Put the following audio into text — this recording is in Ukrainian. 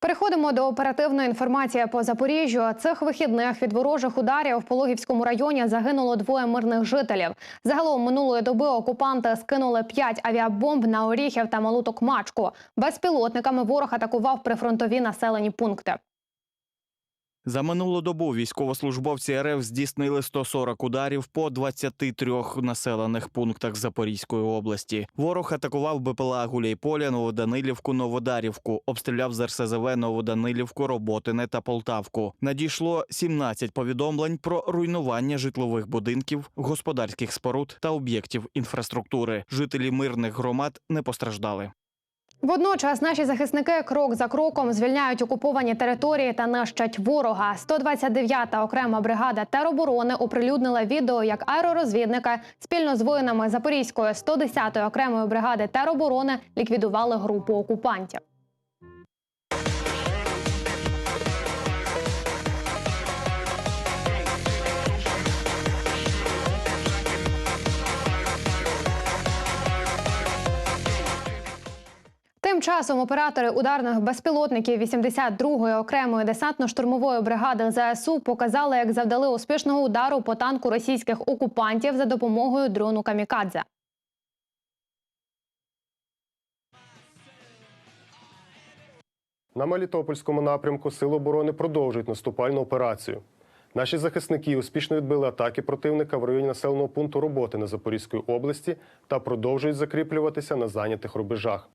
Переходимо до оперативної інформації по Запоріжжю. Цих вихідних від ворожих ударів в Пологівському районі загинуло двоє мирних жителів. Загалом минулої доби окупанти скинули п'ять авіабомб на Оріхів та Малуток Мачку. Безпілотниками ворог атакував прифронтові населені пункти. За минулу добу військовослужбовці РФ здійснили 140 ударів по 23 населених пунктах Запорізької області. Ворог атакував БПЛА Гуляйполя, Новоданилівку, Новодарівку, обстріляв з РСЗВ Новоданилівку, Роботине та Полтавку. Надійшло 17 повідомлень про руйнування житлових будинків, господарських споруд та об'єктів інфраструктури. Жителі мирних громад не постраждали. Водночас наші захисники крок за кроком звільняють окуповані території та нищать ворога. 129-та окрема бригада тероборони оприлюднила відео, як аеророзвідники спільно з воїнами Запорізької 110-ї окремої бригади тероборони ліквідували групу окупантів. Тим часом оператори ударних безпілотників 82-ї окремої десантно-штурмової бригади ЗСУ показали, як завдали успішного удару по танку російських окупантів за допомогою дрону Камікадзе. На Мелітопольському напрямку Сили оборони продовжують наступальну операцію. Наші захисники успішно відбили атаки противника в районі населеного пункту роботи на Запорізької області та продовжують закріплюватися на зайнятих рубежах.